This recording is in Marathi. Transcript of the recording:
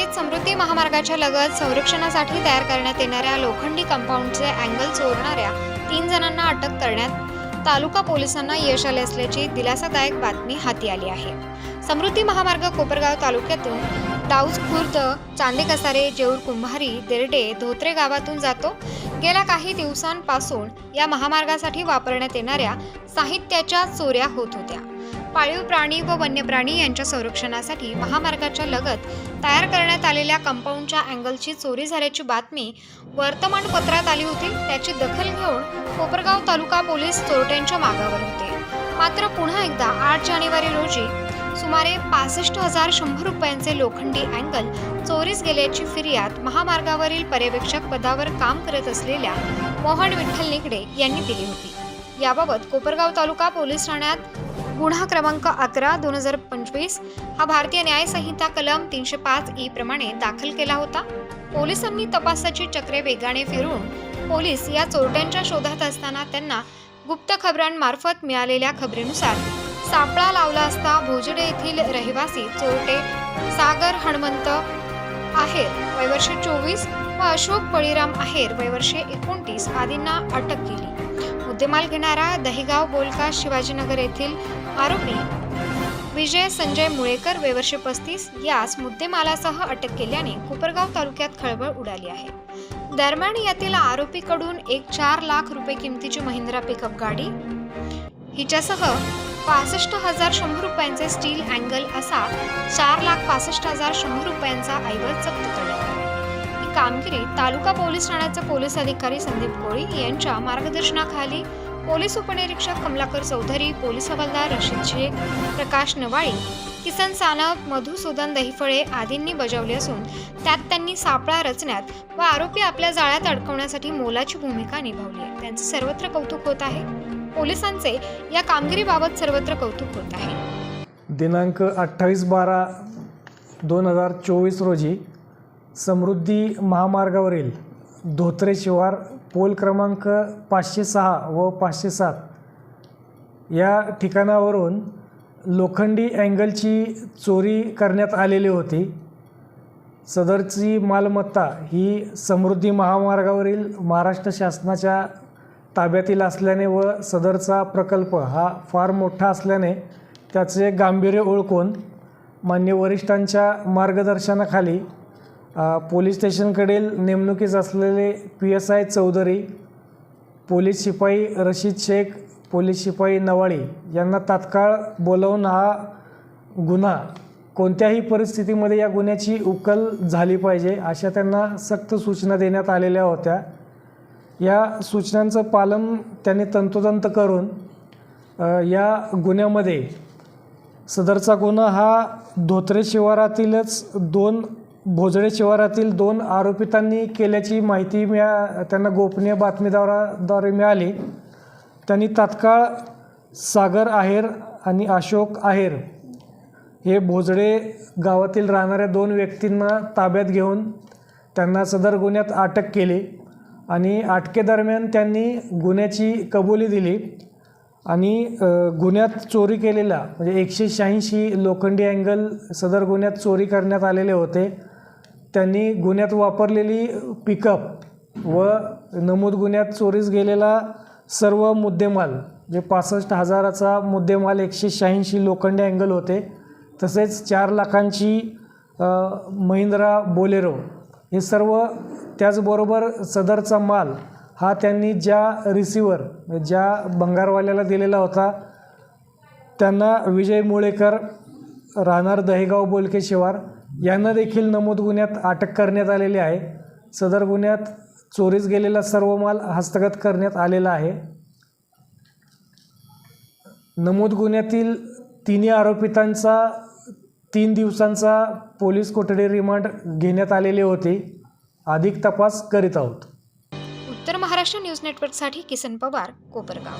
बाबतीत समृद्धी महामार्गाच्या लगत संरक्षणासाठी तयार करण्यात येणाऱ्या लोखंडी कंपाऊंडचे अँगल चोरणाऱ्या तीन जणांना अटक करण्यात तालुका पोलिसांना यश आले असल्याची दिलासादायक बातमी हाती आली आहे. समृद्धी महामार्ग कोपरगाव तालुक्यातून दाऊज खुर्द चांदे कसारे जेऊर कुंभारी देरडे धोत्रे गावातून जातो. गेल्या काही दिवसांपासून या महामार्गासाठी वापरण्यात येणाऱ्या साहित्याच्या चोऱ्या होत होत्या. पाळीव प्राणी व वन्यप्राणी यांच्या संरक्षणासाठी महामार्गाच्या लगत तयार करण्यात आलेल्या कंपाऊंडच्या अँगलची चोरी झाल्याची बातमी वर्तमानपत्रात आली होती. त्याची दखल घेऊन कोपरगाव तालुका पोलीस चोरट्यांच्या मागावर होते. मात्र पुन्हा एकदा आठ जानेवारी रोजी सुमारे पासष्ट हजार शंभर रुपयांचे लोखंडी अँगल चोरीस गेल्याची फिर्याद महामार्गावरील पर्यवेक्षक पदावर काम करत असलेल्या मोहन विठ्ठल निकडे यांनी दिली होती. याबाबत कोपरगाव तालुका पोलीस ठाण्यात गुन्हा क्रमांक अकरा दोन हजार पंचवीस. हा भारतीय न्यायसंहिता कलम तीनशे पाच ई प्रमाणे दाखल केला होता. पोलिसांनी तपासाची चक्रे वेगाने फिरून पोलीस या चोरट्यांच्या शोधात असताना त्यांना गुप्त खबरांमार्फत मिळालेल्या खबरीनुसार सापळा लावला असता भोजडे येथील रहिवासी चोरटे सागर हणमंत आहेर वयवर्षे चोवीस व अशोक बळीराम आहेर वयवर्षे एकोणतीस आदींना अटक केली. मुद्देमाल घेणारा दहिगाव बोलका शिवाजीनगर येथील आरोपी विजय संजय मुळेकर वयवर्षे पस्तीस यास मुद्देमालासह अटक केल्याने कोपरगाव तालुक्यात खळबळ उडाली आहे. दरम्यान यातील आरोपीकडून एक चार लाख रुपये किमतीची महिंद्रा पिकअप गाडी हिच्यासह पासष्ट हजार शंभर रुपयांचे स्टील अँगल असा चार लाख पासष्ट हजार शंभर रुपयांचा ऐवज जप्त करण्यात आला. ही कामगिरी तालुका पोलीस ठाण्याचे पोलीस अधिकारी संदीप कोळी यांच्या मार्गदर्शनाखाली पोलीस उपनिरीक्षक कमलाकर चौधरी पोलीस हवालदार रशीद शेख प्रकाश नवाळी किसन सानप मधुसूदन दहिफळे आदींनी बजावली असून त्यात त्यांनी सापळा रचण्यात व आरोपी आपल्या जाळ्यात अडकवण्यासाठी मोलाची भूमिका निभावली आहे. त्यांचे सर्वत्र कौतुक होत आहे. पोलिसांचे या कामगिरीबाबत सर्वत्र कौतुक होत आहे. दिनांक अठ्ठावीस बारा दोन हजार चोवीस रोजी समृद्धी महामार्गावरील धोत्रे शिवार पोल क्रमांक पाचशे सहा व पाचशे सात. या ठिकाणावरून लोखंडी अँगलची चोरी करण्यात आलेली होती. सदरची मालमत्ता ही समृद्धी महामार्गावरील महाराष्ट्र शासनाच्या ताब्यातील असल्याने व सदरचा प्रकल्प हा फार मोठा असल्याने त्याचे गांभीर्य ओळखून मान्य वरिष्ठांच्या मार्गदर्शनाखाली पोलीस स्टेशनकडील नेमणुकीस असलेले P S I Chaudhari police शिपाई रशीद शेख पोलीस शिपाई नवाळी यांना तात्काळ बोलवून हा गुन्हा कोणत्याही परिस्थितीमध्ये या गुन्ह्याची उकल झाली पाहिजे अशा त्यांना सक्त सूचना देण्यात आलेल्या होत्या. या सूचनांचं पालन त्यांनी तंतोतंत करून या गुन्ह्यामध्ये सदरचा गुन्हा हा धोत्रे शिवारातीलच दोन भोजडे शिवारातील दोन आरोपितांनी केल्याची माहिती मिळा त्यांना गोपनीय बातमीदाराद्वारे मिळाली. त्यांनी तात्काळ सागर आहेर आणि अशोक आहेर हे भोजडे गावातील राहणाऱ्या दोन व्यक्तींना ताब्यात घेऊन त्यांना सदर गुन्ह्यात अटक केली आणि अटकेदरम्यान त्यांनी गुन्ह्याची कबुली दिली आणि गुन्ह्यात चोरी केलेला म्हणजे एकशे शहाऐंशी लोखंडी अँगल सदर गुन्ह्यात चोरी करण्यात आलेले होते. त्यांनी गुन्ह्यात वापरलेली पिकअप व नमूद गुन्ह्यात चोरीस गेलेला सर्व मुद्देमाल जे पासष्ट हजाराचा मुद्देमाल एकशे शहाऐंशी लोखंडी अँगल होते तसेच चार लाखांची महिंद्रा बोलेरो हे सर्व त्याचबरोबर सदरचा माल हा त्यांनी ज्या रिसिवर ज्या बंगारवाल्याला दिलेला होता त्यांना विजय मुळेकर राहणार दहेगाव बोलके शिवार यांना देखील नमूद गुन्ह्यात अटक करण्यात आलेली आहे. सदर गुन्ह्यात चोरीस गेलेला सर्व माल हस्तगत करण्यात आलेला आहे. नमूद गुन्ह्यातील तिन्ही आरोपितांचा तीन दिवसांचा पोलीस कोठडी रिमांड घेण्यात आलेले होते. अधिक तपास करीत आहोत. उत्तर महाराष्ट्र न्यूज नेटवर्कसाठी किसन पवार कोपरगाव.